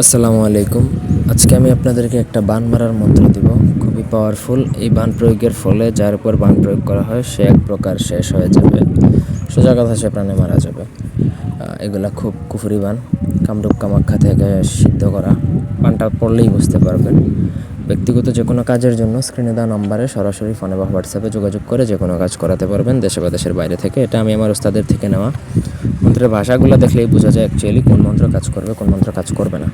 আসসালামু আলাইকুম। আজকে আমি আপনাদেরকে একটা বান মারার মন্ত্র দিব। খুবই পাওয়ারফুল এই বান প্রয়োগের ফলে যার উপর বান প্রয়োগ করা হয়, সে এক প্রকার শেষ হয়ে যাবে। সোজা কথা সে প্রাণে মারা যাবে। এগুলা খুব কুফুরি বান। কামরূপ কামাখ্যা থেকে সিদ্ধ করা। বানটা পড়লেই বুঝতে পারবেন। ব্যক্তিগত যে কোনো কাজের জন্য স্ক্রিনে দেওয়া নম্বরে সরাসরি ফোনে বা হোয়াটসঅ্যাপে যোগাযোগ করে যে কোনো কাজ করাতে পারবেন দেশে বা দেশের বাইরে থেকে। এটা আমি আমার ওস্তাদের থেকে নেওয়া। মন্ত্রের ভাষাগুলো দেখলেই বোঝা যায় অ্যাকচুয়ালি কোন মন্ত্র কাজ করবে, কোন মন্ত্র কাজ করবে না।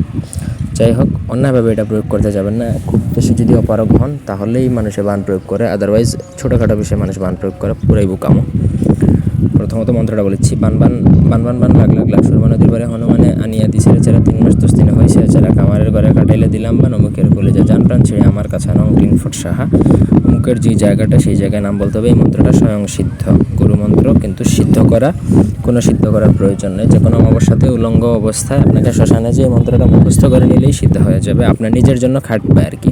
যাই হোক, অন্যায়ভাবে এটা প্রয়োগ করতে যাবেন না। খুব বেশি যদি অপারগ হন, তাহলেই মানুষে বান প্রয়োগ করে আদারওয়াইজ ছোটোখাটো বিষয়ে মানুষ বান প্রয়োগ করে, পুরাই বুকামো। প্রথমত মন্ত্রটা বলেছি, বান বান বান বান বান লাগ লাগ লাগ সুরমা নদীর পারে হনুমানে আনিয়া দিছিল চেরা তিন মাস দশ দিনে হয়েছে চেরা কামারের ঘরে কাটাইলে দিলাম বা অমুকের কোলে যা জান প্রাণ ছেড়ে আমার কাছে নাম ফুট সাহা। অমুকের যে জায়গাটা, সেই জায়গায় নাম বলতে হবে, এই মন্ত্রটা স্বয়ং সিদ্ধ। মন্ত্র, কিন্তু সিদ্ধ করা, কোনো সিদ্ধ করার প্রয়োজন নেই। যে কোনো অমাবস্যাতে উলঙ্গ অবস্থায় আপনাকে শ্মশানে যে মন্ত্রটা মুখস্থ করে নিলেই সিদ্ধ হয়ে যাবে। আপনার নিজের জন্য খাটবে আর কি।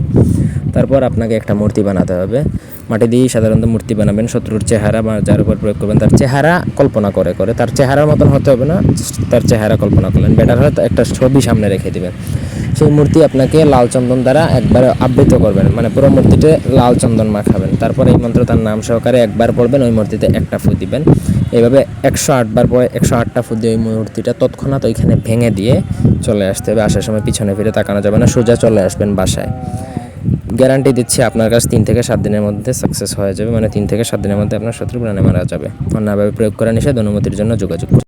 তারপর আপনাকে একটা মূর্তি বানাতে হবে। মাটি দিয়েই সাধারণত মূর্তি বানাবেন। শত্রুর চেহারা বা যার উপর প্রয়োগ করবেন, তার চেহারা কল্পনা করে করে। তার চেহারার মতন হতে হবে না তার চেহারা কল্পনা করলেন। বেটার হয় একটা ছবি সামনে রেখে দিবেন। সেই মূর্তি আপনাকে লাল চন্দন দ্বারা একবার আবৃত করবেন। মানে পুরো মূর্তিতে লাল চন্দন মাখাবেন। তারপর এই মন্ত্র তার নাম সহকারে একবার পড়বেন, ওই মূর্তিতে একটা ফু দিবেন। এইভাবে একশো আটবার পরে একশো আটটা ফু দিয়ে ওই মূর্তিটা তৎক্ষণাৎ ওইখানে ভেঙে দিয়ে চলে আসতে হবে। আসার সময় পিছনে ফিরে তাকানো যাবে না, সোজা চলে আসবেন বাসায়। গ্যারান্টি দিচ্ছি, আপনার কাছে তিন থেকে সাত দিনের মধ্যে সাকসেস হয়ে যাবে। মানে তিন থেকে সাত দিনের মধ্যে আপনার শত্রু প্রাণে মারা যাবে। অন্যভাবে প্রয়োগ করা নিষেধ, অনুমতির জন্য যোগাযোগ।